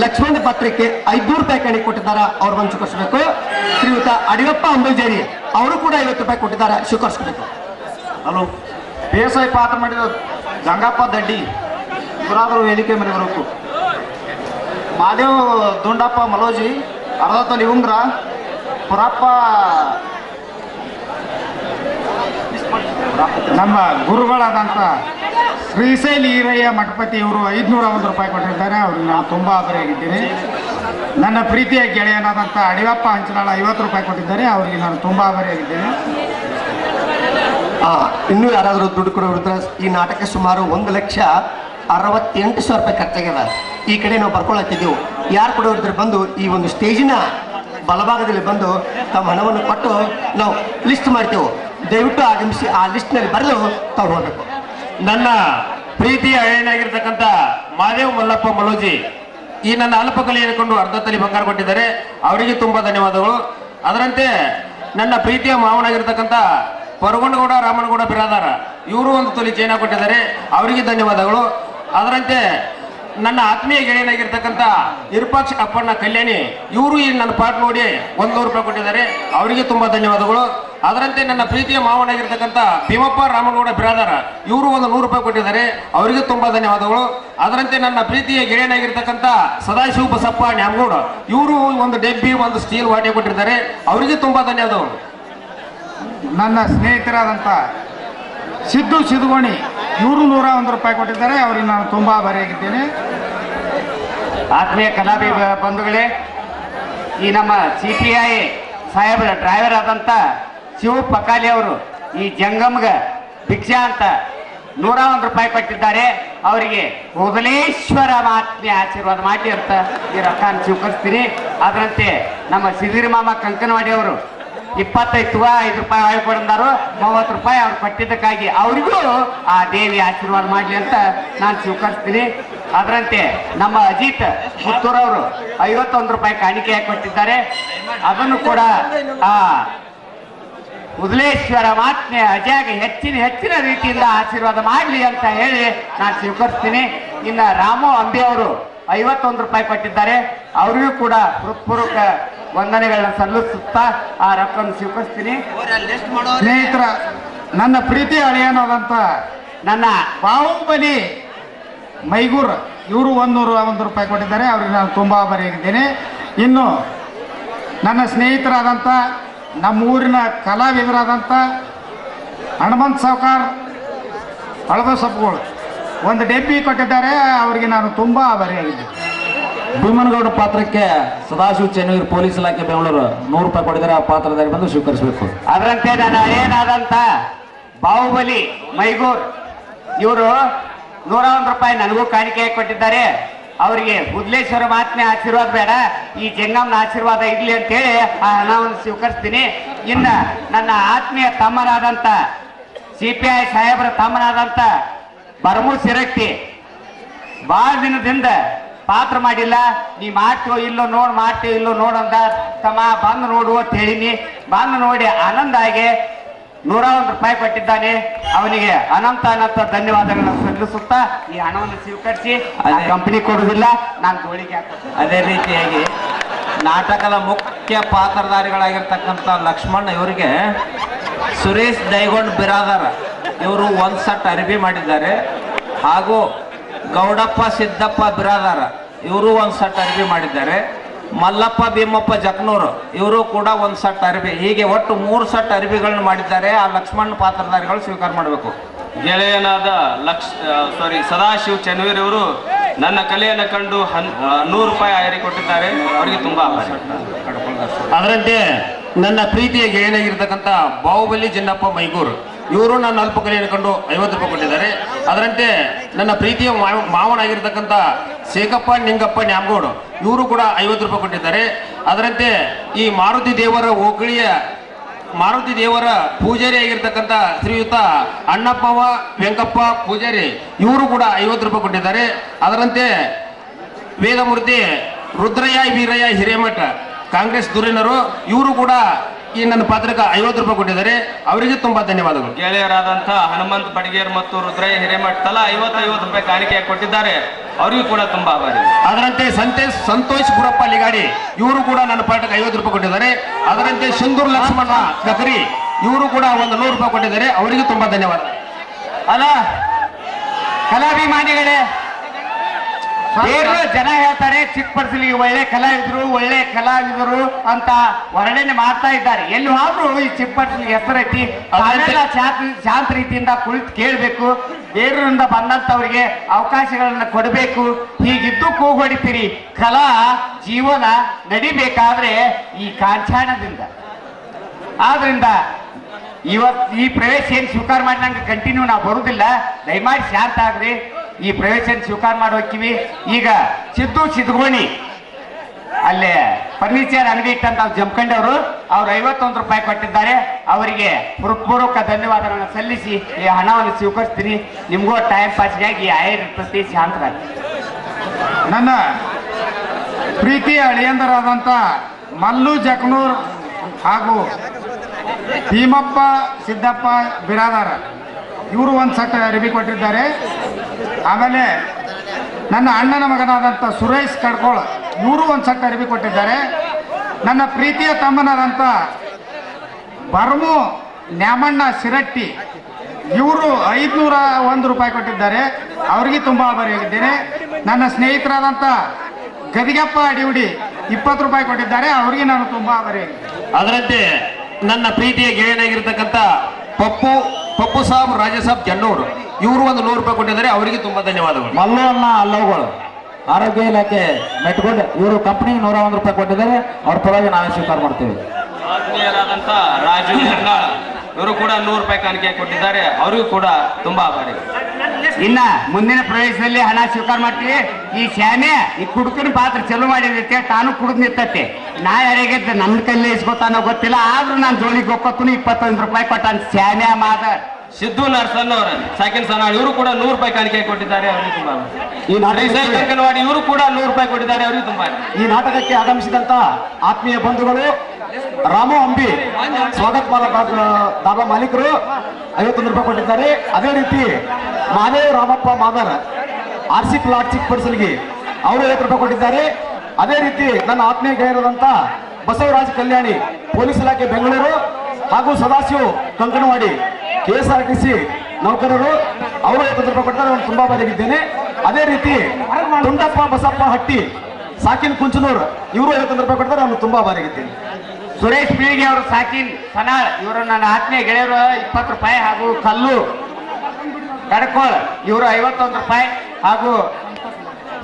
ಲಕ್ಷ್ಮಣ ಪತ್ರಕ್ಕೆ ಐದ್ನೂರು ರೂಪಾಯಿ ಕಾಣಿಕೆ ಕೊಟ್ಟಿದ್ದಾರೆ, ಅವ್ರು ಬಂದು ಸ್ವೀಕರಿಸಬೇಕು ಶ್ರೀಯುತ ಅಡಿಯಪ್ಪ ಅಂಬಲ್ಜೇರಿ ಅವರು ಕೂಡ ಐವತ್ತು ರೂಪಾಯಿ ಕೊಟ್ಟಿದ್ದಾರೆ ಸ್ವೀಕರಿಸಬೇಕು ಹಲೋ ಬೇಸಾಯ ಪಾಠ ಮಾಡಿದ ಗಂಗಪ್ಪ ದಡ್ಡಿ, ಇವರಾದರೂ ವೇದಿಕೆ ಮೇಲೆ ಬರಬೇಕು ಮಾದೇವ್ ದುಂಡಪ್ಪ ಮಲೋಜಿ ಅರ್ಧ ತೊಲಿ ಉಂಗ್ರ, ಪುರಪ್ಪ ನಮ್ಮ ಗುರುಗಳಾದಂಥ ಶ್ರೀಶೈಲಿ ಈರಯ್ಯ ಮಠಪತಿ ಇವರು ಐದುನೂರ ಒಂದು ರೂಪಾಯಿ ಕೊಟ್ಟಿದ್ದಾರೆ ಅವ್ರಿಗೆ ನಾನು ತುಂಬ ಆಭಾರಿಯಾಗಿದ್ದೀನಿ ನನ್ನ ಪ್ರೀತಿಯ ಗೆಳೆಯನಾದಂಥ ಅಡಿವಪ್ಪ ಹಂಚನಾಳ ಐವತ್ತು ರೂಪಾಯಿ ಕೊಟ್ಟಿದ್ದಾರೆ. ಅವರಿಗೆ ನಾನು ತುಂಬ ಆಭಾರಿಯಾಗಿದ್ದೇನೆ ಇನ್ನೂ ಯಾರಾದರೂ ದುಡ್ಡು ಕೊಡೋರಿದ್ರೆ ಈ ನಾಟಕ ಸುಮಾರು ಒಂದು ಲಕ್ಷ ಅರವತ್ತೆಂಟು ಸಾವಿರ ರೂಪಾಯಿ ಖರ್ಚಾಗ್ಯದ. ಈ ಕಡೆ ನಾವು ಬರ್ಕೊಳತ್ತಿದ್ದೆವು. ಯಾರು ಕೊಡೋರಿದ್ರೆ ಬಂದು ಈ ಒಂದು ಸ್ಟೇಜಿನ ಬಲಭಾಗದಲ್ಲಿ ಬಂದು ತಮ್ಮ ಹಣವನ್ನು ಕೊಟ್ಟು ನಾವು ಲಿಸ್ಟ್ ಮಾಡ್ತೇವೆ. ದಯವಿಟ್ಟು ಆಗಮಿಸಿ ಆ ಲಿಸ್ಟ್ನಲ್ಲಿ ಬರಲು ತಾವು ಹೋಗಬೇಕು. ನನ್ನ ಪ್ರೀತಿಯ ಅಯ್ಯನಾಗಿರ್ತಕ್ಕಂಥ ಮಾದೇವ್ ಮಲ್ಲಪ್ಪ ಮಲೋಜಿ ಈ ನನ್ನ ಅಲ್ಪ ಹೇಳಿಕೊಂಡು ಕೊಂಡು ಅರ್ಧ ತಲೆ ಬಂಗಾರ ಕೊಟ್ಟಿದ್ದಾರೆ. ಅವರಿಗೆ ತುಂಬಾ ಧನ್ಯವಾದಗಳು. ಅದರಂತೆ ನನ್ನ ಪ್ರೀತಿಯ ಮಾವನಾಗಿರ್ತಕ್ಕಂಥ ಪರಗೊಂಡಗೌಡ, ರಾಮನಗೌಡ, ಬಿರಾದಾರ, ಇವರು ಒಂದು ತೊಲಿ ಚೈನಾ ಕೊಟ್ಟಿದ್ದಾರೆ. ಅವರಿಗೆ ಧನ್ಯವಾದಗಳು. ಅದರಂತೆ ನನ್ನ ಆತ್ಮೀಯ ಗೆಳೆಯನಾಗಿರ್ತಕ್ಕಂಥ ಇರ್ಪಾಕ್ಷ ಅಪ್ಪಣ್ಣ ಕಲ್ಯಾಣಿ, ಇವರು ಈ ನನ್ನ ಪಾಠ ನೋಡಿ ಒಂದು ನೂರು ರೂಪಾಯಿ ಕೊಟ್ಟಿದ್ದಾರೆ. ಅವರಿಗೆ ತುಂಬಾ ಧನ್ಯವಾದಗಳು. ಅದರಂತೆ ನನ್ನ ಪ್ರೀತಿಯ ಮಾವನಾಗಿರ್ತಕ್ಕಂಥ ಭೀಮಪ್ಪ ರಾಮಗೌಡ ಬಿರಾದಾರ, ಇವರು ಒಂದು ನೂರು ರೂಪಾಯಿ ಕೊಟ್ಟಿದ್ದಾರೆ. ಅವರಿಗೆ ತುಂಬಾ ಧನ್ಯವಾದಗಳು. ಅದರಂತೆ ನನ್ನ ಪ್ರೀತಿಯ ಗೆಳೆಯನಾಗಿರ್ತಕ್ಕಂಥ ಸದಾಶಿವ ಬಸಪ್ಪ ನ್ಯಾಮಗೌಡ, ಇವರು ಒಂದು ಡೆಬ್ಬಿ, ಒಂದು ಸ್ಟೀಲ್ ವಾಟೆ ಕೊಟ್ಟಿದ್ದಾರೆ. ಅವರಿಗೆ ತುಂಬಾ ಧನ್ಯವಾದಗಳು. ನನ್ನ ಸ್ನೇಹಿತರಾದಂಥ ಸಿದ್ದು ಸಿದ್ಧಗೋಣಿ ನೂರು ನೂರ ಒಂದು ರೂಪಾಯಿ ಕೊಟ್ಟಿದ್ದಾರೆ. ಅವರಿಗೆ ನಾನು ತುಂಬ ಆಭಾರಿಯಾಗಿದ್ದೇನೆ. ಆತ್ಮೀಯ ಕಲಾಬಿ ಬಂಧುಗಳೇ, ಈ ನಮ್ಮ ಸಿ ಪಿ ಐ ಸಾಹೇಬರ ಡ್ರೈವರ್ ಆದಂಥ ಶಿವ ಪಕಾಲಿ ಅವರು ಈ ಜಂಗಮ್ಗ ಭಿಕ್ಷಾ ಅಂತ ನೂರ ಒಂದು ರೂಪಾಯಿ ಕೊಟ್ಟಿದ್ದಾರೆ. ಅವರಿಗೆ ಮೊದಲೇಶ್ವರ ಮಾತ್ಮೆ ಆಶೀರ್ವಾದ ಮಾಡಿ ಅಂತ ಈ ರೊಕ್ಕ ಸ್ವೀಕರಿಸ್ತೀನಿ. ಅದರಂತೆ ನಮ್ಮ ಸಿದಿರಿ ಮಾಮ ಕಂಕನವಾಡಿ ಅವರು ಇಪ್ಪತ್ತೈದು ಐದು ರೂಪಾಯಿ ಹೊಳೆ ಕೊಡಂದಾರು, ಮೂವತ್ತು ರೂಪಾಯಿ ಅವ್ರು ಕೊಟ್ಟಿದ್ದಕ್ಕಾಗಿ ಅವರಿಗೂ ಆ ದೇವಿ ಆಶೀರ್ವಾದ ಮಾಡಲಿ ಅಂತ ನಾನು ಸ್ವೀಕರಿಸ್ತೀನಿ. ಅದರಂತೆ ನಮ್ಮ ಅಜಿತ್ ಪುತ್ತೂರವರು ಐವತ್ತೊಂದು ರೂಪಾಯಿ ಕಾಣಿಕೆ ಕೊಟ್ಟಿದ್ದಾರೆ. ಅದನ್ನು ಕೂಡ, ಆ, ಉದಲೇಶ್ವರ ಮಾತ್ಮೆ ಅಜಾಗ ಹೆಚ್ಚಿನ ಹೆಚ್ಚಿನ ರೀತಿಯಿಂದ ಆಶೀರ್ವಾದ ಮಾಡಲಿ ಅಂತ ಹೇಳಿ ನಾನು ಸ್ವೀಕರಿಸ್ತೀನಿ. ಇನ್ನು ರಾಮು ಅಂಬಿ ಅವರು ಐವತ್ತೊಂದು ರೂಪಾಯಿ ಕೊಟ್ಟಿದ್ದಾರೆ. ಅವರಿಗೂ ಕೂಡ ಹೃತ್ಪೂರ್ವಕ ವಂದನೆಗಳನ್ನ ಸಲ್ಲಿಸುತ್ತಾ ಆ ರೊಕ್ಕವನ್ನು ಸ್ವೀಕರಿಸ್ತೀನಿ. ಸ್ನೇಹಿತರ, ನನ್ನ ಪ್ರೀತಿ ಅಳಿಯನಾದಂಥ ನನ್ನ ಬಾಹುಬಲಿ ಮೈಗೂರ್, ಇವರು ಒಂದೂರ ಒಂದು ರೂಪಾಯಿ ಕೊಟ್ಟಿದ್ದಾರೆ. ಅವ್ರಿಗೆ ನಾನು ತುಂಬ ಆಭಾರಿಯಾಗಿದ್ದೇನೆ ಇನ್ನು ನನ್ನ ಸ್ನೇಹಿತರಾದಂಥ ನಮ್ಮ ಊರಿನ ಕಲಾವಿದರಾದಂಥ ಹನುಮಂತ್ ಸಾವ್ಕಾರ್, ಹಳಬಸಪ್ಪಗಳು. ಒಂದು ಡೆಬ್ಬಿ ಕೊಟ್ಟಿದ್ದಾರೆ, ಅವರಿಗೆ ನಾನು ತುಂಬಾ ಆಭಾರಿಯಾಗಿದ್ದೇನೆ ಭೀಮನಗೌಡ ಪಾತ್ರಕ್ಕೆ ಸದಾಶಿವ ಚೆನ್ನೂರು ಪೊಲೀಸ್ ಇಲಾಖೆ ಬೆಂಗಳೂರು ನೂರು ರೂಪಾಯಿ ಕೊಟ್ಟಿದ್ದಾರೆ ಆ ಪಾತ್ರದಲ್ಲಿ ಬಂದು ಸ್ವೀಕರಿಸಬೇಕು. ಅದರಂತೆ ನಾನು ಏನಾದಂತ ಬಾಹುಬಲಿ, ಮೈಗೂರ್, ಇವರು ನೂರ ಒಂದು ರೂಪಾಯಿ ನನಗೂ ಕಾಣಿಕೆ ಕೊಟ್ಟಿದ್ದಾರೆ. ಅವರಿಗೆ ಬುದ್ಲೇಶ್ವರ ಮಾತ್ಮೆ ಆಶೀರ್ವಾದ ಬೇಡ, ಈ ಜಂಗಮ್ನ ಆಶೀರ್ವಾದ ಇರ್ಲಿ ಅಂತ ಹೇಳಿ ಆ ಹಣವನ್ನು ಸ್ವೀಕರಿಸ್ತೀನಿ. ಇನ್ನ ನನ್ನ ಆತ್ಮೀಯ ತಮ್ಮನಾದಂತ, ಸಿ ಪಿ ಐ ಸಾಹೇಬರ ತಮ್ಮನಾದಂತ ಬರಮು ಸಿರಕ್ತಿ. ಭಾಳ ದಿನದಿಂದ ಪಾತ್ರ ಮಾಡಿಲ್ಲ. ನೀ ಮಾಡ್ತೀವೋ ಇಲ್ಲೋ ನೋಡ್ ಮಾಡ್ತೀವೋ ಇಲ್ಲೋ ನೋಡಂತ ತಮ್ಮ ಬಂದು ನೋಡು ಅಂತ ಹೇಳಿನಿ. ಬಂದು ನೋಡಿ ಆನಂದ ಆಗಿ ನೂರ ಒಂದು ರೂಪಾಯಿ ಕೊಟ್ಟಿದ್ದಾನೆ. ಅವನಿಗೆ ಅನಂತ ಅನಂತ ಧನ್ಯವಾದಗಳನ್ನು ಸಲ್ಲಿಸುತ್ತಾ ಈ ಹಣವನ್ನು ಸ್ವೀಕರಿಸಿ. ಕಂಪನಿ ಕೊಡುವುದಿಲ್ಲ ನಾನು ಗೋಳಿಗೆ ಅದೇ ರೀತಿಯಾಗಿ ನಾಟಕದ ಮುಖ್ಯ ಪಾತ್ರಧಾರಿಗಳಾಗಿರ್ತಕ್ಕಂಥ ಲಕ್ಷ್ಮಣ್ ಇವರಿಗೆ ಸುರೇಶ್ ದೈಗೊಂಡ್ ಬಿರಾದಾರ. ಇವರು ಒಂದು ಸಟ್ ಅರಿವಿ ಮಾಡಿದ್ದಾರೆ. ಹಾಗೂ ಗೌಡಪ್ಪ ಸಿದ್ದಪ್ಪ ಬಿರಾದಾರ ಇವರು ಒಂದು ಸಟ್ ಅರಿವಿ ಮಾಡಿದ್ದಾರೆ. ಮಲ್ಲಪ್ಪ ಭೀಮಪ್ಪ ಜಕ್ನೂರು ಇವರು ಕೂಡ ಒಂದು ಸಟ್ ಅರಿವಿ ಹೀಗೆ ಒಟ್ಟು ಮೂರು ಸಟ್ ಅರಿವಿಗಳನ್ನ ಮಾಡಿದ್ದಾರೆ. ಆ ಲಕ್ಷ್ಮಣ್ ಪಾತ್ರಧಾರಿಗಳು ಸ್ವೀಕಾರ ಮಾಡಬೇಕು. ಗೆಳೆಯನಾದ ಲಕ್ಷ ಸಾರಿ ಸದಾಶಿವ್ ಚನ್ವೀರ್ ಅವರು ನನ್ನ ಕಲೆಯನ್ನು ಕಂಡು ಹನ್ ನೂರು ರೂಪಾಯಿ ಆಯರಿ ಕೊಟ್ಟಿದ್ದಾರೆ. ಅವರಿಗೆ ತುಂಬಾ ಆಭಾರಿ. ಅದರಂತೆ ನನ್ನ ಪ್ರೀತಿಯ ಗೆಳೆಯನಾಗಿರ್ತಕ್ಕಂಥ ಬಾಹುಬಲಿ ಜಿನ್ನಪ್ಪ ಮೈಗೂರು. ಇವರು ನನ್ನ ಅಲ್ಪ ಕಲೆಯನ್ನು ಕಂಡು ಐವತ್ತು ರೂಪಾಯಿ ಕೊಟ್ಟಿದ್ದಾರೆ. ಅದರಂತೆ ನನ್ನ ಪ್ರೀತಿಯ ಮಾವ- ಮಾವನಾಗಿರ್ತಕ್ಕಂಥ ಶೇಖಪ್ಪ, ನಿಂಗಪ್ಪ, ನ್ಯಾಮಗೌಡ, ಇವರು ಕೂಡ ಐವತ್ತು ರೂಪಾಯಿ ಕೊಟ್ಟಿದ್ದಾರೆ. ಅದರಂತೆ ಈ ಮಾರುತಿ ದೇವರ ಓಕಳಿಯ ಮಾರುತಿ ದೇವರ ಪೂಜಾರಿ ಆಗಿರ್ತಕ್ಕಂಥ ಶ್ರೀಯುತ ಅಣ್ಣಪ್ಪವ, ವೆಂಕಪ್ಪ ಪೂಜಾರಿ, ಇವರು ಕೂಡ ಐವತ್ತು ರೂಪಾಯಿ ಕೊಟ್ಟಿದ್ದಾರೆ. ಅದರಂತೆ ವೇದಮೂರ್ತಿ ರುದ್ರಯ್ಯ, ವೀರಯ್ಯ ಹಿರೇಮಠ, ಕಾಂಗ್ರೆಸ್ ದುರಿನರು ಇವರು ಕೂಡ ಈ ನನ್ನ ಪಾತ್ರಕ್ಕೆ ಐವತ್ತು ರೂಪಾಯಿ ಕೊಟ್ಟಿದ್ದಾರೆ. ಅವರಿಗೆ ತುಂಬಾ ಧನ್ಯವಾದಗಳು. ಗೆಳೆಯರಾದಂಥ ಹನುಮಂತ್ ಬಡಗೇರ್ ಮತ್ತು ರುದ್ರಯ್ಯ ಹಿರೇಮಠ ತಲಾ ಐವತ್ತು ಐವತ್ತು ರೂಪಾಯಿ ಕಾಣಿಕೆ ಕೊಟ್ಟಿದ್ದಾರೆ. ಅವರಿಗೂ ಕೂಡ ತುಂಬಾ ಆಭಾರಿ. ಅದರಂತೆ ಸಂತೇಶ್ ಸಂತೋಷ್ ಗುರಪ್ಪ ಲಿಗಾಡಿ ಇವರು ಕೂಡ ನನ್ನ ಪಾಠಕ್ಕೆ ಐವತ್ತು ರೂಪಾಯಿ ಕೊಟ್ಟಿದ್ದಾರೆ. ಅದರಂತೆ ಸಿಂಧೂರ್ ಲಕ್ಷ್ಮಣ ಕಕರಿ ಇವರು ಕೂಡ ಒಂದು ನೂರು ರೂಪಾಯಿ ಕೊಟ್ಟಿದ್ದಾರೆ. ಅವರಿಗೂ ತುಂಬಾ ಧನ್ಯವಾದ ಅಲ್ಲ ಕಲಾಭಿಮಾನಿಗಳೇ ಬೇರೆ ಜನ ಹೇಳ್ತಾರೆ ಚಿಕ್ಕ ಒಳ್ಳೆ ಕಲಾವಿದರು ಒಳ್ಳೆ ಕಲಾವಿದರು ಅಂತ ವರ್ಣನೆ ಮಾಡ್ತಾ ಇದ್ದಾರೆ. ಎಲ್ಲಿ ಆದ್ರೂ ಈ ಚಿಕ್ಕ ಪರ್ಸಲಿಗೆ ಹೆಸರೈತಿ ಅದನ್ನೆಲ್ಲ ಶಾಂತ ಶಾಂತ ರೀತಿಯಿಂದ ಕುಳಿತು ಕೇಳಬೇಕು. ಬೇರೂರಿಂದ ಬಂದಂತವ್ರಿಗೆ ಅವಕಾಶಗಳನ್ನ ಕೊಡಬೇಕು. ಹೀಗಿದ್ದು ಕೂಗೊಡಿತೀರಿ ಕಲಾ ಜೀವನ ನಡಿಬೇಕಾದ್ರೆ ಈ ಕಾಂಚಾಣದಿಂದ ಆದ್ರಿಂದ ಇವತ್ ಈ ಪ್ರವೇಶ ಏನ್ ಸ್ವೀಕಾರ ಮಾಡಿ ನಂಗೆ ಕಂಟಿನ್ಯೂ ನಾವು ಬರುದಿಲ್ಲ. ದಯಮಾಡಿ ಶಾಂತ ಆಗ್ರಿ. ಈ ಪ್ರವೇಶನ ಸ್ವೀಕಾರ ಮಾಡಿ ಹೋಗ್ತೀವಿ. ಈಗ ಸಿದ್ದು ಸಿದ್ಧಗೋಣಿ. ಅಲ್ಲೇ ಫರ್ನಿಚರ್ ಅಂಗಡಿ ಇಟ್ಟಂತ ಜಮ್ಕಂಡವರು, ಅವ್ರು ಐವತ್ತೊಂದು ರೂಪಾಯಿ ಕೊಟ್ಟಿದ್ದಾರೆ. ಅವರಿಗೆ ಹೃತ್ಪೂರ್ವಕ ಧನ್ಯವಾದಗಳನ್ನು ಸಲ್ಲಿಸಿ ಈ ಹಣವನ್ನು ಸ್ವೀಕರಿಸ್ತೀನಿ. ನಿಮಗೂ ಟೈಮ್ ಪಾಸ್ಗಾಗಿ ಆಯರ್ ಪ್ರತಿ ಶಾಂತರಾಗಿ ನನ್ನ ಪ್ರೀತಿಯ ಅಳಿಯಂದರಾದಂಥ ಮಲ್ಲು ಜಕ್ನೂರ್ ಹಾಗೂ ಭೀಮಪ್ಪ ಸಿದ್ದಪ್ಪ ಬಿರಾದಾರ, ಇವರು ಒಂದು ಸಟ್ ಅರಿವಿ ಕೊಟ್ಟಿದ್ದಾರೆ. ಆಮೇಲೆ ನನ್ನ ಅಣ್ಣನ ಮಗನಾದಂಥ ಸುರೇಶ್ ಕಡ್ಕೋಳ ಇವರು ಒಂದು ಸಟ್ಟ ಅರಿವಿ ಕೊಟ್ಟಿದ್ದಾರೆ. ನನ್ನ ಪ್ರೀತಿಯ ತಮ್ಮನಾದಂಥ ಬರ್ಮು ನ್ಯಾಮಣ್ಣ ಸಿರಟ್ಟಿ, ಇವರು ಐದುನೂರ ಒಂದು ರೂಪಾಯಿ ಕೊಟ್ಟಿದ್ದಾರೆ. ಅವರಿಗೆ ತುಂಬ ಆಭಾರಿಯಾಗಿದ್ದೇನೆ ನನ್ನ ಸ್ನೇಹಿತರಾದಂಥ ಗದಿಗಪ್ಪ ಅಡಿಯುಡಿ ಇಪ್ಪತ್ತು ರೂಪಾಯಿ ಕೊಟ್ಟಿದ್ದಾರೆ. ಅವರಿಗೆ ನಾನು ತುಂಬ ಆಭಾರಿಯಾಗಿದ್ದೇನೆ ಅದರಂತೆ ನನ್ನ ಪ್ರೀತಿಯ ಗೆಳೆಯನಾಗಿರ್ತಕ್ಕಂಥ ಪಪ್ಪು ಪಪ್ಪು ಸಾಬ್ ರಾಜ ಸಾಬ್ ಜನ್ನೂರ್ ಇವರು ಒಂದು ನೂರು ರೂಪಾಯಿ ಕೊಟ್ಟಿದ್ದಾರೆ ಅವರಿಗೆ ತುಂಬಾ ಧನ್ಯವಾದಗಳು. ಮಲ್ಲು ಅನ್ನ ಅಲ್ಲವುಗಳು ಆರೋಗ್ಯ ಇಲಾಖೆ ಮೆಟ್ಕೊಂಡು ಇವರು ಕಂಪ್ನಿಗೆ ನೂರ ಒಂದು ರೂಪಾಯಿ ಕೊಟ್ಟಿದ್ದಾರೆ ಅವ್ರ ಪರವಾಗಿ ನಾವೇ ಸ್ವೀಕಾರ ಮಾಡ್ತೇವೆ. ಆತ್ಮೀಯರಾದಂತ ರಾಜು ಇವರು ಕೂಡ ನೂರು ರೂಪಾಯಿ ಕಾಣಿಕೆ ಕೊಟ್ಟಿದ್ದಾರೆ ಅವರಿಗೂ ಕೂಡ ತುಂಬಾ ಆಭಾರಿ. ಇನ್ನ ಮುಂದಿನ ಪ್ರವೇಶದಲ್ಲಿ ಹಣ ಸ್ವೀಕಾರ ಮಾಡ್ತೀವಿ. ಈ ಶ್ಯಾಮೆ ಈ ಕುಡುಕನ ಪಾತ್ರ ಚಲೋ ಮಾಡಿದೈತೆ ತಾನು ಕುಡಿದ್ ನಿತ್ತತೆ ನಾ ಯಾರಿಗೆ ನನ್ನ ಕೈಲೇ ಇಸ್ಕೊತಾನೋ ಗೊತ್ತಿಲ್ಲ ಆದ್ರೂ ನಾನು ಜೋಳಿಗೆ ಹೋಗ್ಕೊತೀನಿ ಇಪ್ಪತ್ತೊಂದು ರೂಪಾಯಿ ಕೊಟ್ಟ ಶ್ಯಾಮೆ ಮಾದ. ಸಿದ್ದು ನರ್ಸನ್ ಅವರ ಸೈಕಲ್ ಸನಾಳ್ ಇವರು ಕೂಡ ನೂರು ರೂಪಾಯಿ ಕಾಣಿಕೆ ಕೊಟ್ಟಿದ್ದಾರೆ ಅವರಿಗೆ ತುಂಬಾ. ಈ ನಾಟಕ ಇವರು ಕೂಡ ನೂರು ರೂಪಾಯಿ ಕೊಟ್ಟಿದ್ದಾರೆ ಅವರಿಗೆ ತುಂಬಾ. ಈ ನಾಟಕಕ್ಕೆ ಆಗಮಿಸಿದಂತ ಆತ್ಮೀಯ ಬಂಧುಗಳು ರಾಮು ಅಂಬಿ. ಸ್ವಾಗತ ದಾಬಾ ಮಾಲೀಕರು. ಐವತ್ತೊಂದು ರೂಪಾಯಿ ಕೊಟ್ಟಿದ್ದಾರೆ. ಅದೇ ರೀತಿ Madev Ramappa Madar R C plot ಚಿಕ್ಕ ಪಡಿಸಲಿಗೆ ಅವರು ಐವತ್ತು ರೂಪಾಯಿ ಕೊಟ್ಟಿದ್ದಾರೆ. ಅದೇ ರೀತಿ ನನ್ನ ಆತ್ಮೀಯ ಗೈರದಂತ ಬಸವರಾಜ್ ಕಲ್ಯಾಣಿ, ಪೊಲೀಸ್ ಇಲಾಖೆ ಬೆಂಗಳೂರು ಹಾಗೂ Sadashiva Kankanawadi K S R T C ನೌಕರರು ಅವರು ಐವತ್ತು ರೂಪಾಯಿ ಕೊಟ್ಟಿದ್ದಾರೆ. ನಾನು ತುಂಬಾ ಬದಲಿದ್ದೇನೆ ಅದೇ ರೀತಿ ತುಂಡಪ್ಪ ಬಸಪ್ಪ ಹಟ್ಟಿ, ಸಾಕಿನ್ ಕುಂಚನೂರ್, ಇವರು ಐವತ್ತೊಂದು ರೂಪಾಯಿ ಕೊಡ್ತಾರೆ ನಾನು ತುಂಬಾ ಬಾರಿಗಿದ್ದೀನಿ ಸುರೇಶ್ ಪೀಳಿಗೆ ಅವರು ಸಾಕಿನ್ ಸನಾಳ್, ಇವರು ನನ್ನ ಆತ್ಮೀಯ ಗೆಳೆಯರು, ಇಪ್ಪತ್ತು ರೂಪಾಯಿ ಹಾಗೂ ಕಲ್ಲು, ಕಡ್ಕೋಳ್, ಇವರು ಐವತ್ತೊಂದು ರೂಪಾಯಿ ಹಾಗೂ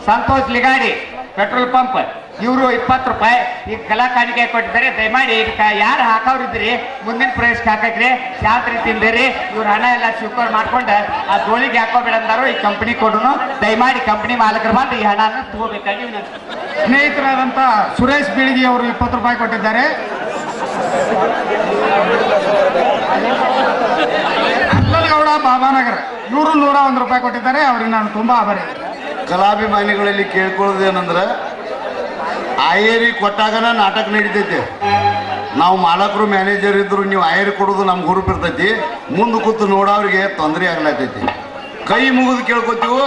ಸಂತೋಷ್ ಲಿಗಾಡಿ, ಪೆಟ್ರೋಲ್ ಪಂಪ್. ಇವರು ಇಪ್ಪತ್ತು ರೂಪಾಯಿ ಈಗ ಕಲಾ ಕಾಣಿಕೆ ಕೊಟ್ಟಿದ್ದಾರೆ. ದಯಮಾಡಿ ಈಗ ಯಾರು ಹಾಕೋರಿದ್ರಿ ಮುಂದಿನ ಪ್ರವೇಶಕ್ಕೆ ಹಾಕಕ್ರಿ. ಶಾಂತ ತಿಂದಿರಿ. ಇವ್ರ ಹಣ ಎಲ್ಲ ಸ್ವೀಕಾರ ಮಾಡ್ಕೊಂಡು ಆ ಗೋಳಿಗೆ ಹಾಕೋಬೇಡಂದಾರು ಈ ಕಂಪ್ನಿ ಕೊಡೋನು. ದಯಮಾಡಿ ಕಂಪ್ನಿ ಮಾಲಕರು ಬಂದು ಈ ಹಣನ ತಗೋಬೇಕಾಗಿ ಸ್ನೇಹಿತರಾದಂಥ ಸುರೇಶ್ ಬೀಳಿಗಿ ಅವರು ಇಪ್ಪತ್ತು ರೂಪಾಯಿ ಕೊಟ್ಟಿದ್ದಾರೆ. ಗೌಡ ಬಾಬಾನಗರ ನೂರು ನೂರ ಒಂದು ರೂಪಾಯಿ ಕೊಟ್ಟಿದ್ದಾರೆ. ಅವ್ರಿಗೆ ನಾನು ತುಂಬಾ ಆಭಾರಿ. ಕಲಾಭಿಮಾನಿಗಳಲ್ಲಿ ಕೇಳ್ಕೊಳ್ಳೋದೇನಂದ್ರೆ ಆಯೇರಿ ಕೊಟ್ಟಾಗನ ನಾಟಕ ನಡೀತೈತೆ. ನಾವು ಮಾಲಕರು, ಮ್ಯಾನೇಜರ್ ಇದ್ರು ನೀವು ಆಯರಿ ಕೊಡೋದು ನಮ್ಗೆ ಹುರುಪ್ ಇರ್ತೈತಿ. ಮುಂದೆ ಕೂತು ನೋಡೋರಿಗೆ ತೊಂದರೆ ಆಗ್ಲತ್ತೈತಿ ಕೈ ಮುಗಿದು ಕೇಳ್ಕೊತೀವು?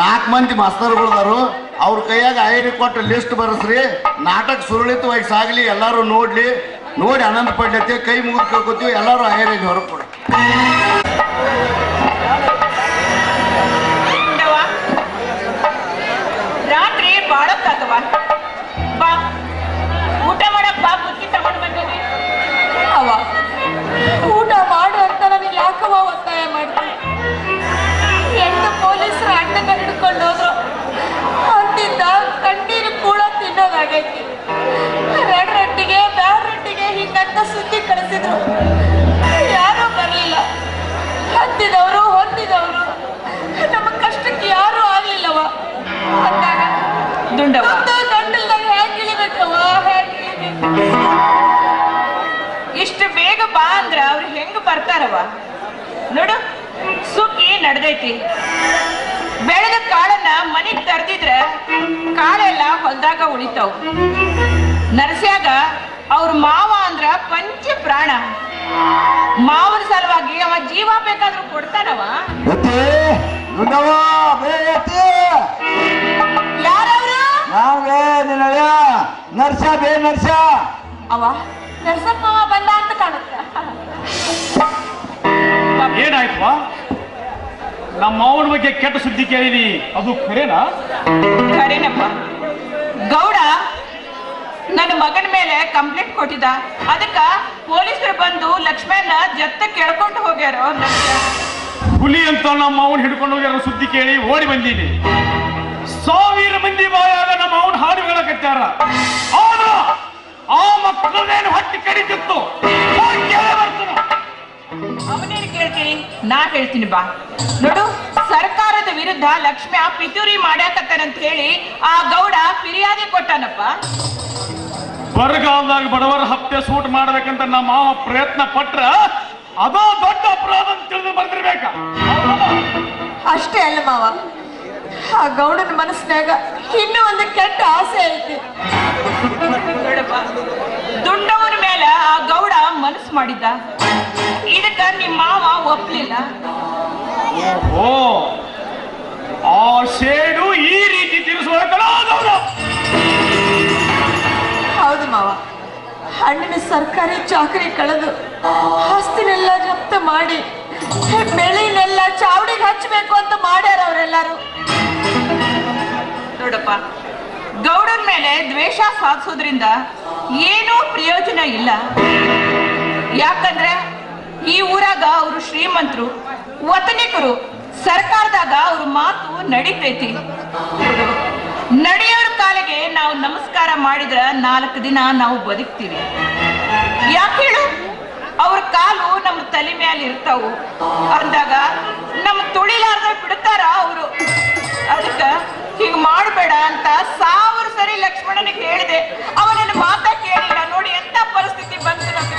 ನಾಲ್ಕು ಮಂದಿ ಮಾಸ್ತರ್ಗಳದಾರು ಅವ್ರ ಕೈಯಾಗ ಆಯರಿ ಕೊಟ್ಟು ಲಿಸ್ಟ್ ಬರಸ್ರಿ. ನಾಟಕ ಸುರಳಿತವಾಗಿ ಸಾಗಲಿ, ಎಲ್ಲರೂ ನೋಡ್ಲಿ. ನೋಡಿ ಆನಂದ ಪಡ್ಲೈತಿ ಕೈ ಮುಗಿದು ಕೇಳ್ಕೊತೀವಿ? ಎಲ್ಲರೂ ಆಯರಿ ಹೊರಗೆ ಕೊಡ ರಾತ್ರಿ ಬಾಳತ್ತಾತವ ನಡ್ದೈತಿ ಬೆಳೆದ ಕಾಳನ್ನ ಮನೆಗ್ ತರ್ದಿದ್ರ ಕಾಳೆಲ್ಲ ಹೊಲ್ದಾಗ ಉಳಿತಾವ್. ನರಸ್ಯಾಗ ಅವ್ರ ಮಾವ ಅಂದ್ರ ಪಂಚ ಪ್ರಾಣ ಮಾವನ ಸಲುವಾಗಿ ಅವ ಜೀವ ಬೇಕಾದ್ರೂ ಕೊಡ್ತಾನವ. ಯಾರವ್ರು? ನಾವೇ ನರ್ಸ ಬೇ ನರ್ಸ ಅವ ನರಸಪ್ಪ ಬಂದ ಅಂತ ಕಾಣುತ್ತೆ. ಏನಾಯ್ತು ನಮ್ಮ ಅವನ ಬಗ್ಗೆ ಕೆಟ್ಟ ಸುದ್ದಿ ಕೇಳಿನಿ ಅದು ಖರೇನಾ? ಖರೇನಪ್ಪ. ಗೌಡ ನನ್ನ ಮಗನ ಮೇಲೆ ಕಂಪ್ಲೇಂಟ್ ಕೊಟ್ಟಿದ್ದ. ಅದಕ್ಕ ಪೊಲೀಸರು ಬಂದು ಲಕ್ಷ್ಮಣ ಜತ್ತ ಕೇಳ್ಕೊಂಡು ಹೋಗ್ಯಾರ ಹುಲಿ ಅಂತ ನಮ್ಮ ಅವನ್ ಹಿಡ್ಕೊಂಡು ಹೋಗ್ಯಾರ ಸುದ್ದಿ ಕೇಳಿ ಓಡಿ ಬಂದೀನಿ. ಸಾವಿರ ಮಂದಿ ಬಾಯಾಗ ನಮ್ಮ ಅವನ್ ಹಾಡು ಹೇಳಕತ್ತಾರ ಆದ್ರ ಆ ಮಕ್ಕಳನ್ನೇನು ಹಟ್ಟಿ ಕಡಿತಿತ್ತು? ಹೋಗ್ ನಾ ಹೇಳ್ತೀನಿ ಬಾ. ನೋಡು ಸರ್ಕಾರದ ವಿರುದ್ಧ ಲಕ್ಷ್ಮಿ ಪಿತೂರಿ ಮಾಡ್ಯಾಕತ್ತಾನಂತ ಹೇಳಿ ಆ ಗೌಡ ಫಿರ್ಯಾದಿ ಕೊಟ್ಟಾನಪ್ಪ. ಬರಗಾಲದಾಗ ಬಡವರ ಹಪ್ತೆ ಸೂಟ್ ಮಾಡ್ಬೇಕಂತ ನಮ್ಮ ಮಾವ ಪ್ರಯತ್ನ ಪಟ್ರ ಅದೋ ದೊಡ್ಡ ಅಪರಾಧ ಅಂತ ತಿಳಿದು ಬರ್ತಿರ್ಬೇಕ ಅಷ್ಟೇ ಅಲ್ಲ ಮಾವ. ಆ ಗೌಡನ ಮನಸ್ಸಿನಾಗ ಇನ್ನೂ ಒಂದು ಕೆಟ್ಟ ಆಸೆ ಐತಿ. ದುಂಡವನ ಮೇಲೆ ಆ ಗೌಡ ಮನಸ್ಸು ಮಾಡಿದ್ದ. ಇದಕ್ಕ ನಿಮ್ಮ ಮಾವ ಒಪ್ಲಿಲ್ಲ. ಓ ಆ ಶೇಡು ಈ ರೀತಿ ತಿರ್ಸುವ ಹೌದು ಮಾವ. ಹಣ್ಣಿನ ಸರ್ಕಾರಿ ಚಾಕರಿ ಕಳೆದು ಆಸ್ತಿನೆಲ್ಲ ಜಪ್ತ ಮಾಡಿ ಬೆಳೆನೆಲ್ಲ ಚಾವಡಿಗೆ ಹಚ್ಚಬೇಕು. ಮೇಲೆ ದ್ವೇಷ ಸಾಧಿಸೋದ್ರಿಂದ ಏನೂ ಪ್ರಯೋಜನ ಇಲ್ಲ. ಯಾಕಂದ್ರೆ ಈ ಊರಾಗ ಅವರು ಶ್ರೀಮಂತರು ವತನಿಕರು ಸರ್ಕಾರದಾಗ ಅವ್ರ ಮಾತು ನಡೀತೈತಿ. ನೋಡು, ನಡೆಯೋರ ಕಾಲಿಗೆ ನಾವು ನಮಸ್ಕಾರ ಮಾಡಿದ್ರ ನಾಲ್ಕು ದಿನ ನಾವು ಬದುಕ್ತೀವಿ. ಯಾಕೆ ಹೇಳು? ಅವ್ರ ಕಾಲು ನಮ್ಮ ತಲೆ ಮೇಲೆ ಇರ್ತಾವು. ಅಂದಾಗ ನಮ್ಮ ತುಳಿಲಾರ್ದ ಬಿಡ್ತಾರ ಅವರು. ಅದಕ್ಕ ಹೀಗ್ ಮಾಡಬೇಡ ಅಂತ ಸಾವಿರ ಸರಿ ಲಕ್ಷ್ಮಣನಿಗೆ ಹೇಳಿದೆ. ಅವನನ್ನ ಮಾತ ಕೇಳಿಲ್ಲ. ನೋಡಿ ಎಂತ ಪರಿಸ್ಥಿತಿ ಬಂತು ನಮಗೆ.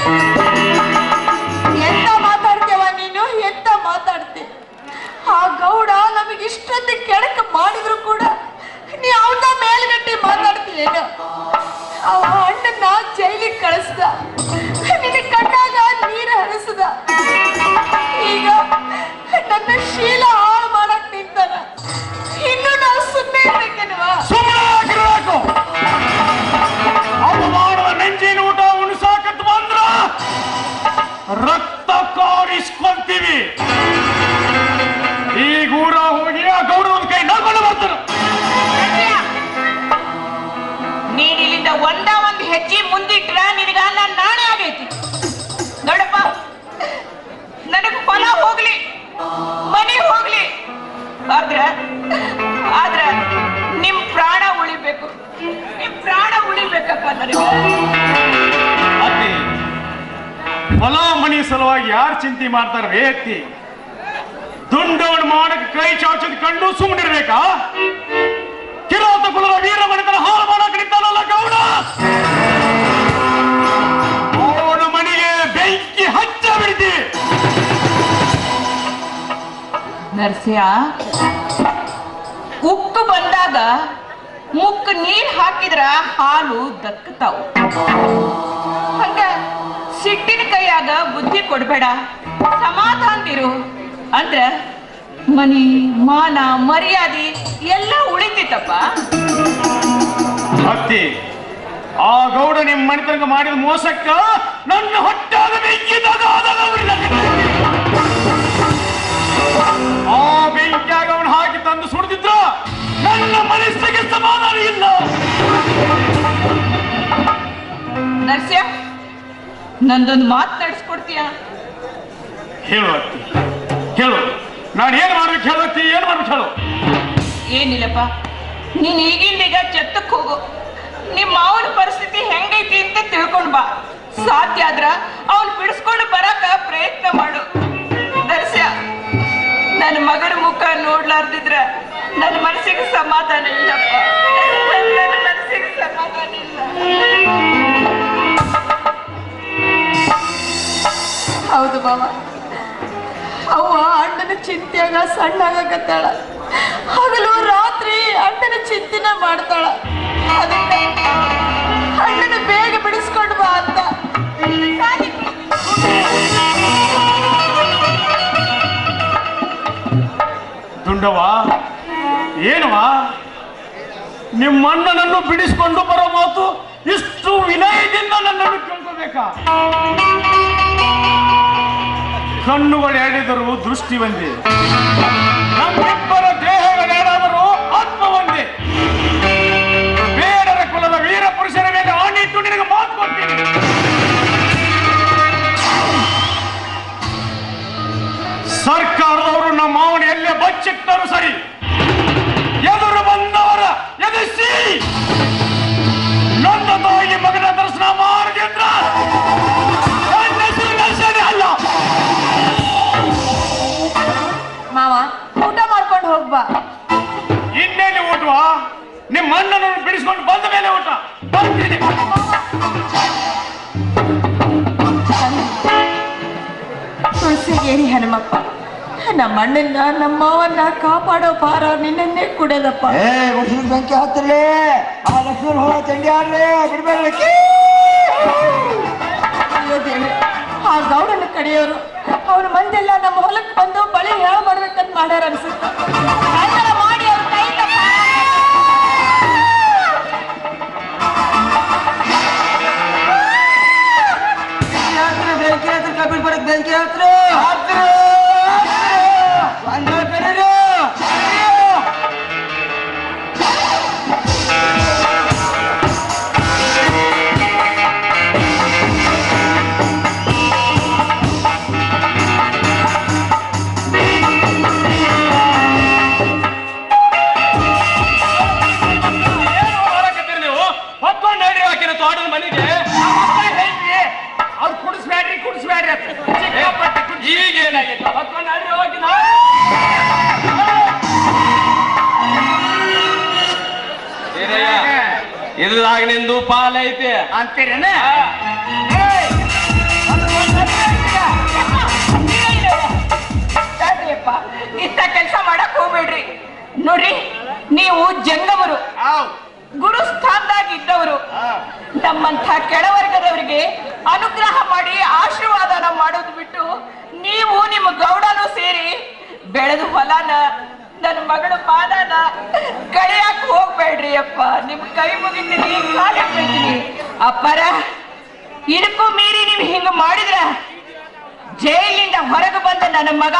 ಎಂತ ಮಾತಾಡ್ತೇವ ನೀನು? ಎಂತ ಮಾತಾಡ್ತಿ? ಆ ಗೌಡ ನಮಗೆ ಇಷ್ಟೊಂದು ಕೆಡಕ ಮಾಡಿದ್ರು ಕೂಡ ನೀ ಅವನ ಮೇಲ್ಗಟ್ಟಿ ಮಾತಾಡ್ತೀನಿ ಅವ ಅಣ್ಣನ ಜೈಲಿಗೆ ಕಳಿಸ್ದ. ನಿನ್ನ ಕಣ್ಣಾಗ ನೀರು ಹರಿಸದ. ಈಗ ನನ್ನ ಶೀಲ ಆದ್ರ ನಿಮ್ಮ ನಿಮ್ ಪ್ರಾಣ ಉಳಿಬೇಕು. ನಿಮ್ ಪ್ರಾಣ ಉಳಿಬೇಕಪ್ಪ ನನಗೆ. ಅತ್ತಿ ಹೊಲ ಮನಿ ಸಲುವಾಗಿ ಯಾರು ಚಿಂತೆ ಮಾಡ್ತಾರ ವ್ಯಕ್ತಿ? ದುಂಡವನ್ ಮಾಡಕ್ ಕೈ ಚಾಚದ್ ಕಂಡು ಸುಮ್ಮನಿರ್ಬೇಕಾ ಕಿರಾತ ಕುಲದ ವೀರ ಮಣಿತರ ಹಾಳು ಮಾಡಕ್ ನಿಂತಾನಲ್ಲ ಗೌಡ? ಅವನ ಮನೆಗೆ ಬೆಂಕಿ ಹಚ್ಚ ಬಿಡ್ತಿ. ನರಸಿಂಹ ಉಕ್ಕು ಬಂದಾಗ ಮುಕ್ಕು ನೀರ್ ಹಾಕಿದ್ರ ಹಾಲು ದಕ್ಕತಾವು. ಹಂಗ ಸಿಟ್ಟಿನ ಕೈಯಾಗ ಬುದ್ಧಿ ಕೊಡ್ಬೇಡ. ಸಮಾಧಾನದಿರು ಅಂದ್ರ ಮನಿ, ಮಾನ, ಮರ್ಯಾದೆ ಎಲ್ಲ ಉಳಿತಿತ್ತಪ್ಪ. ಅತ್ತಿ, ಆ ಗೌಡ ನಿಮ್ ಮಣಿತನಕ ಮಾಡಿದ ಮೋಸಕ್ಕ ನನ್ನ ಹೊಟ್ಟಾದ ಬೆಂಕಿದಾಗ ಆ ಬೆಂಕಿಯಾಗ ಹಾಕಿ ತಂದು ಸುಡಿದಿದ್ರ ನನ್ನ ಮನಸ್ಸಿಗೆ ಸಮಾಧಾನ ಇಲ್ಲ. ನರಸಿಂಹ ನಂದೊಂದು ಮಾತು ನಡೆಸ್ಕೊಡ್ತೀಯ? ಹೇಳು ಅತ್ತಿ ಹೇಳು. ನಾನು ಏನ್ ಮಾಡ್ಬೇಕು ಹೇಳತ್ತಿ ಏನ್ ಮಾಡ್ಬೇಕು ಹೇಳು. ಏನಿಲ್ಲಪ್ಪ ನೀನ್ ಈಗಿಂದೀಗ ಚತ್ತಕ್ ಹೋಗು. ನಿಮ್ಮ ಮಾವನ ಪರಿಸ್ಥಿತಿ ಹೆಂಗೈತಿ ಅಂತ ತಿಳ್ಕೊಂಡ್ ಬಾ. ಸಾಧ್ಯ ಆದ್ರ ಅವನ್ ಬಿಡಿಸ್ಕೊಂಡು ಬರಕ ಪ್ರಯತ್ನ ಮಾಡು. ದರ್ಶ್ಯ ನನ್ನ ಮಗನ ಮುಖ ನೋಡ್ಲಾರ್ದಿದ್ರೆ ನನ್ನ ಮನಸ್ಸಿಗೆ ಸಮಾಧಾನ ಇಲ್ಲಪ್ಪ. ನನ್ನ ಮನಸ್ಸಿಗೆ ಸಮಾಧಾನ ಇಲ್ಲ. ಹೌದು ಬಾವ ಅವ ಅಣ್ಣನ ಚಿಂತೆಯಾಗ ಸಣ್ಣಾಗತ್ತಾಳ ಹಗಲು ರಾತ್ರಿ ಅಣ್ಣನ ಚಿಂತೆನ ಮಾಡ್ತಾಳ. ಅದಕ್ಕೆ ಅಣ್ಣನ ಬೇಗ ಬಿಡಿಸ್ಕೊಂಡು ಬಾ ಅಂತ. ಗುಂಡವ ಏನವಾ? ನಿಮ್ಮ ಅಣ್ಣನನ್ನು ಬಿಡಿಸಿಕೊಂಡು ಬರೋ ಮಾತು ಇಷ್ಟು ವಿನಯದಿಂದ ನನ್ನನ್ನು ಕೇಳ್ಕೋಬೇಕಾ ಕಣ್ಣುಗಳು ಹೇಳಿದರು ದೃಷ್ಟಿ ಬಂದಿ ನಮ್ಮಿಬ್ಬರ ಎಲ್ಲೇ ಸರಿ. ಎದುರು ಬಂದವರ ಎದುರಿಸಿ. ನನ್ನ ತಾಯಿ ಮಗನ ದರ್ಶನ ಮಾಡಿದ್ರ ಅಲ್ಲ. ಮಾವ ಊಟ ಮಾಡ್ಕೊಂಡು ಹೋಗ್ಬಾ ಇನ್ನೇನು ಊಟವಾ? ನಿಮ್ಮ ಅಣ್ಣನನ್ನು ಬಿಡಿಸ್ಕೊಂಡು ಬಂದ ಮೇಲೆ ಊಟ. ಬರ್ತೀನಿ. ತುಳಸಿಗೇರಿ ಹನುಮಪ್ಪ. ನಮ್ಮ ಅಣ್ಣನ್ನ ನಮ್ಮ ಮಾವನ್ನ ಕಾಪಾಡೋ ಭಾರ ನಿನ್ನನ್ನೇ ಕುಡದಪ್ಪ ಏ ಮುಸ್ಲಿಂ ಬೆಂಕಿ ಹತ್ತಿರಲಿ ಆ ಲಕ್ಷ್ಮಣ ಹೋಳ ಚಂಡಿ ಆಡ್ರಿ ಬಿಡ್ಬೇಡ್ರಿ. ಅಯ್ಯೋ ದೇವ್ರೆ, ಆ ಗೌಡನ ಕಡೆಯವರು ಅವ್ರ ಮಂದೆಲ್ಲ ನಮ್ಮ ಹೊಲಕ್ಕೆ ಬಂದು ಬಳಿ ಹೇಳ ಮಾಡ್ಬೇಕಂತ ಮಾಡ್ಯಾರ ಅನ್ಸುತ್ತೆ. ಹಂಗೆಲ್ಲ ಮಾಡಿ ಅವ್ರ ಕೈ ತಪ್ಪ. ಬೆಂಕಿ ಹತ್ರ ಕಬ್ಬಿಣ ಬರಕ್ ಬೆಂಕಿ ಹತ್ರ. ಇದ್ರಾಗ ನಿಂದು ಪಾಲೈತೆ ಅಂತೀರೇನ ಇಂಥ ಕೆಲಸ ಮಾಡಕ್ ಹೋಗ್ಬೇಡ್ರಿ. ನೋಡ್ರಿ ನೀವು ಜಂಗಮರು ಗುರು ಸ್ಥಾನದಾಗ ಇದ್ದವರು ನಮ್ಮಂತ ಕೆಳವರ್ಗದವರಿಗೆ ಅನುಗ್ರಹ ಮಾಡಿ ಆಶೀರ್ವಾದನ ಮಾಡೋದು ಬಿಟ್ಟು ನೀವು ನಿಮ್ಮ ಗೌಡನು ಸೇರಿ ಬೆಳೆದು ಹೊಲನ ನನ್ನ ಮಗಳು ಪಾದನ ಕಳಿಯಾಕ ಹೋಗ್ಬೇಡ್ರಿ ಅಪ್ಪ. ನಿಮ್ ಕೈ ಮುಗಿತೀನಿ ಕಾಲ ಬೀಳ್ತೀನಿ ಅಪ್ಪರ ಇದಕ್ಕೂ ಮೀರಿ ನೀವು ಹಿಂಗ ಮಾಡಿದ್ರ ಜೈಲಿಂದ ಹೊರಗೆ ಬಂದ ನನ್ನ ಮಗ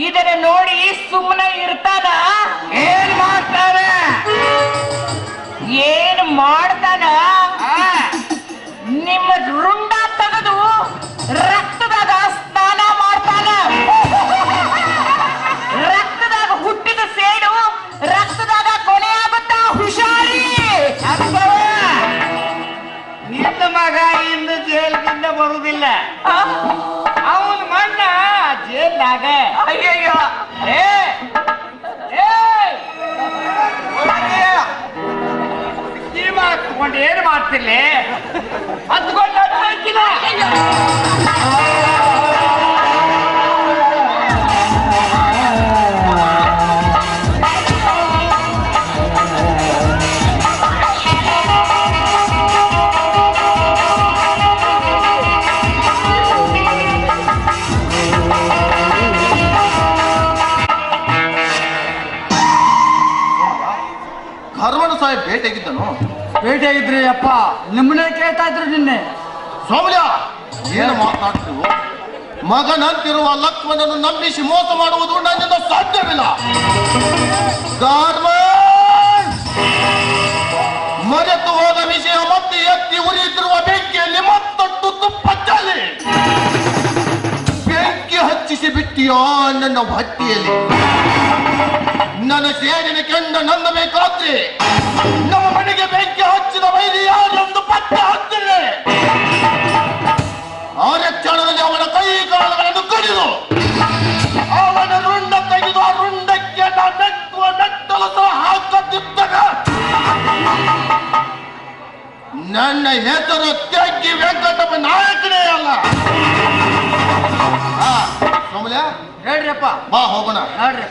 ಇದನ್ನ ನೋಡಿ ಸುಮ್ಮನೆ ಇರ್ತಾನ. ಏನ್ ಮಾಡ್ತಾನ? ಏನ್ ಮಾಡ್ತಾನ? ನಿಮ್ಮ ರುಂಡ ತೆಗೆದು ರಕ್ತದಾಗ ರಕ್ತದಾಗ ಕೊನೆ ಆಗುತ್ತಾ ಹುಷಾರಿ ನಿನ್ನ ಮಗ ಇನ್ನು ಜೈಲಿನಿಂದ ಬರುವುದಿಲ್ಲ ಆ? ಅವನ ಮಣ್ಣ ಜೈಲ್ನಾಗ ಅಯ್ಯಯ್ಯೋ ಏ ಏಯ್! ಈ ಮಾತು ತಗೊಂಡು ಏನು ಮಾಡ್ತಿರ್ಲಿ ಹತ್ಕೊಂಡು ಭೇಟಿಯಾಗಿದ್ದನು. ಭೇಟಿಯಾಗಿದ್ರಿ ಅಪ್ಪ ನಿಮ್ಮನ್ನೇ ಕೇಳ್ತಾ ಇದ್ರು ನಿನ್ನೆ. ಸೌಮ್ಯ ಏನು ಮಾತಾಡ್ತೀವೋ ಮಗನಂತಿರುವ ಲಕ್ಷ್ಮಣನು ನಂಬಿಸಿ ಮೋಸ ಮಾಡುವುದು ನನ್ನಿಂದ ಸಾಧ್ಯವಿಲ್ಲ! ಮರೆತು ಹೋದ ವಿಷಯ ಮತ್ತೆ ಎತ್ತಿ ಉರಿಯುತ್ತಿರುವ ಬೆಂಕಿಯಲ್ಲಿ ಮತ್ತೊಟ್ಟು ತುಪ್ಪ ಬೆಂಕಿ ಹಚ್ಚಿಸಿ ಬಿಟ್ಟಿಯೋ ನನ್ನ ಹೊಟ್ಟೆಯಲ್ಲಿ. ನನ್ನ ಸೇರಿನ ಕೆಂಡ ಬೇಕಾದ್ರೆ ನಮ್ಮ ಮನೆಗೆ ಬೆಂಕಿ ಹಚ್ಚಿದ ವೈದ್ಯ ಯಾರೊಂದು ಪತ್ತೆ ಹಚ್ಚಿದೆ ಆರ ಕ್ಷಣದಲ್ಲಿ ಅವನ ಕೈ ಕಾಲುಗಳನ್ನು ಕಡಿದು ಅವನ ರುಂಡ ತೆಗೆದು ಆ ರುಂಡಕ್ಕೆ ನೆಟ್ಟುವ ನೆಟ್ಟಲು ಸಹ ಹಾಕದಿದ್ದಾಗ ನನ್ನ ಹೆಸರು ತೆಗ್ಗಿ ವೆಂಕಟಪ್ಪ ನಾಯಕನೇ ಅಲ್ಲ. ಆ, ಹೇಳ್ರಿಪ್ಪ. ಬಾ ಹೋಗೋಣ. ಹೇಳ್ರಿ.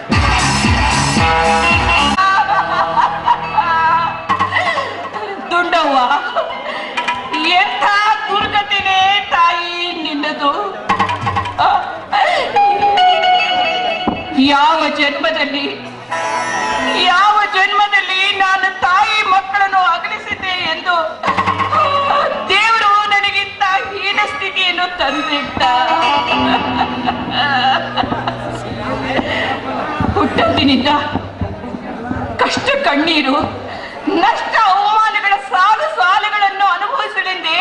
ದುಂಡವ್ವ ಎಂಥ ದುರ್ಗತಿನೇ ತಾಯಿ ನಿನ್ನದು? ಯಾವ ಜನ್ಮದಲ್ಲಿ ಯಾವ ಜನ್ಮದಲ್ಲಿ ನಾನು ತಾಯಿ ಮಕ್ಕಳನ್ನು ಅಗಲಿಸಿದ್ದೆ ಎಂದು ದೇವರು ನನಗಿಂತ ಹೀನ ಸ್ಥಿತಿಯನ್ನು ತಂದಿಟ್ಟ? ಕಣ್ಣೀರು, ನಷ್ಟ ಅವಮಾನಗಳ ಸಾಲು ಸಾಲುಗಳನ್ನು ಅನುಭವಿಸಲೆಂದೇ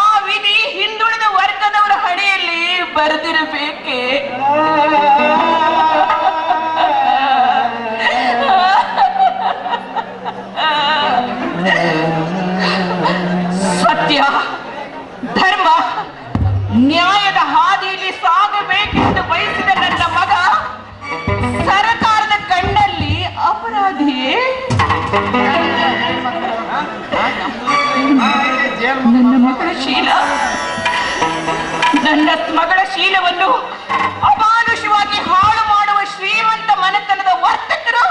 ಆ ವಿಧಿ ಹಿಂದುಳಿದ ವರ್ಗದವರ ಹಣೆಯಲ್ಲಿ ಬರೆದಿರಬೇಕೆ? ಸತ್ಯ, ಧರ್ಮ ನ್ಯಾಯದ ನನ್ನ ಮಗಳ ಶೀಲ. ನನ್ನ ಮಗಳ ಶೀಲವನ್ನು ಅಮಾನುಷವಾಗಿ ಹಾಳು ಮಾಡುವ ಶ್ರೀಮಂತ ಮನೆತನದ ವರ್ತಕರು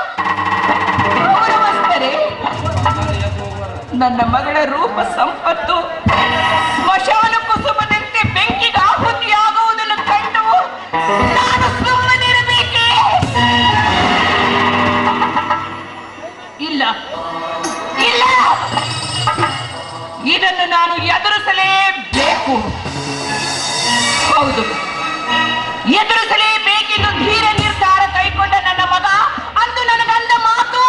ನನ್ನ ಮಗಳ ರೂಪ ಸಂಪತ್ತು ಹೌದು. ಎದುರಿಸಲೇಬೇಕೆಂದು ಧೀರ ನಿರ್ಧಾರ ಕೈಗೊಂಡ ನನ್ನ ಮಗ, ಅಂದು ನನಗಂದ ಮಾತು.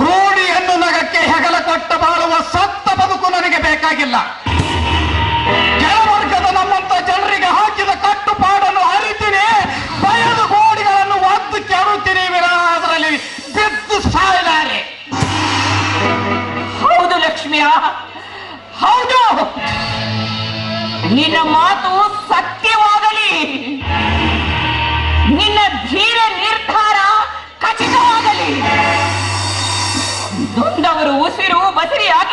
ರೂಢಿಯನ್ನು ನಗಕ್ಕೆ ಹೆಗಲ ಕೊಟ್ಟ ಬಾಳುವ ಸತ್ತ ಬದುಕು ನನಗೆ ಬೇಕಾಗಿಲ್ಲ. ನಿನ್ನ ಮಾತು ಸತ್ಯವಾಗಲಿ. ನಿನ್ನ ಧೀರ ನಿರ್ಧಾರ ಖಚಿತವಾಗಲಿ. ನೊಂದವರು ಉಸಿರು ಬಸರಿಯಾಗಿ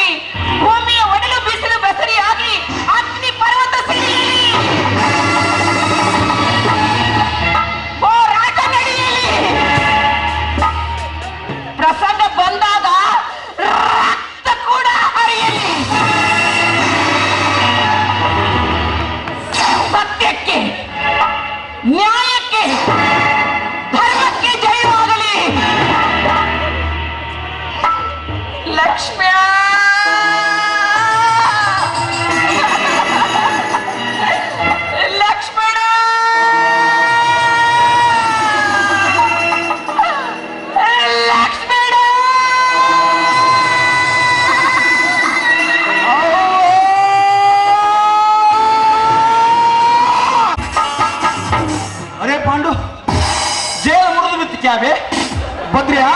ಬದ್ರಿಯಾ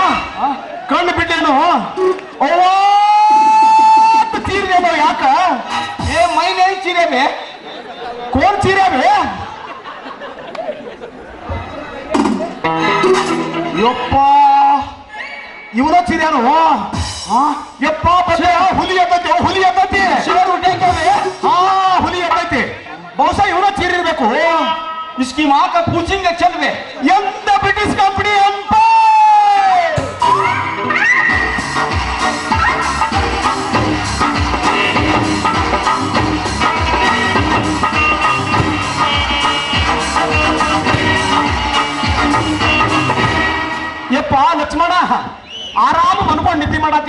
ಕಣ್ಣು ಬಿಟ್ಟೇನು ಓ ತೀರ್ದೇನೋ ಯಾಕ ಏ ಮೈನೇ ಚೀರೇಬೆ ಕೋನ್ ಚೀರೇಬೆ ಯಪ್ಪ ಇವನ ಚೀರ್ಯಾನು ಆ, ಯಪ್ಪ ಬಂದೆ ಹುಲಿ ಎದ್ದೈತಿ ಹುಲಿ ಎದ್ದೈತಿ ಹಾ ಹುಲಿ ಎದ್ದೈತಿ ಬಹುಶಃ ಇವನ ಚೀರಿರ್ಬೇಕು इसकी माँ का पूछेंगे चल में ಎಂತ ಬ್ರಿಟಿಷ್ ಕಂಪನಿ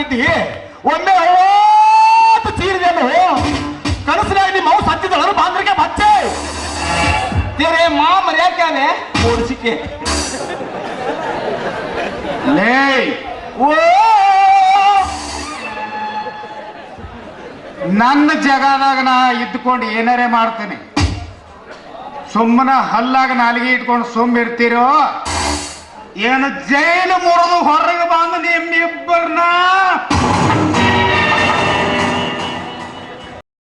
ಮಾಡ್ತಿದ್ದಿ ಒಮ್ಮೆ ಐವತ್ತು ಚೀರಿದೆ ಕನಸಿನ ಇಲ್ಲಿ ಮೌಸ್ ಹಚ್ಚಿದಳು ಬಾಂದ್ರಿಗೆ ಬಚ್ಚೆ. ತೇರೆ ಮಾ ಮರ್ಯಾಕ್ಯಾನೆ ಮೂಡಿಸಿಕೆ ಲೇ. ಓ. ನನ್ನ ಜಗದಾಗ ನಾ ಇದ್ಕೊಂಡು ಏನಾರೇ ಮಾಡ್ತೀನಿ. ಸುಮ್ಮನ ಹಲ್ಲಾಗ ನಾಲಿಗೆ ಇಟ್ಕೊಂಡು ಸುಮ್ಮ ಇರ್ತೀರೋ? ಏನು ಜೈಲು ಮುರಿದು ಹೊರಗೆ ಬಂದು ನಿಮ್ಮಿಬ್ಬರನ್ನ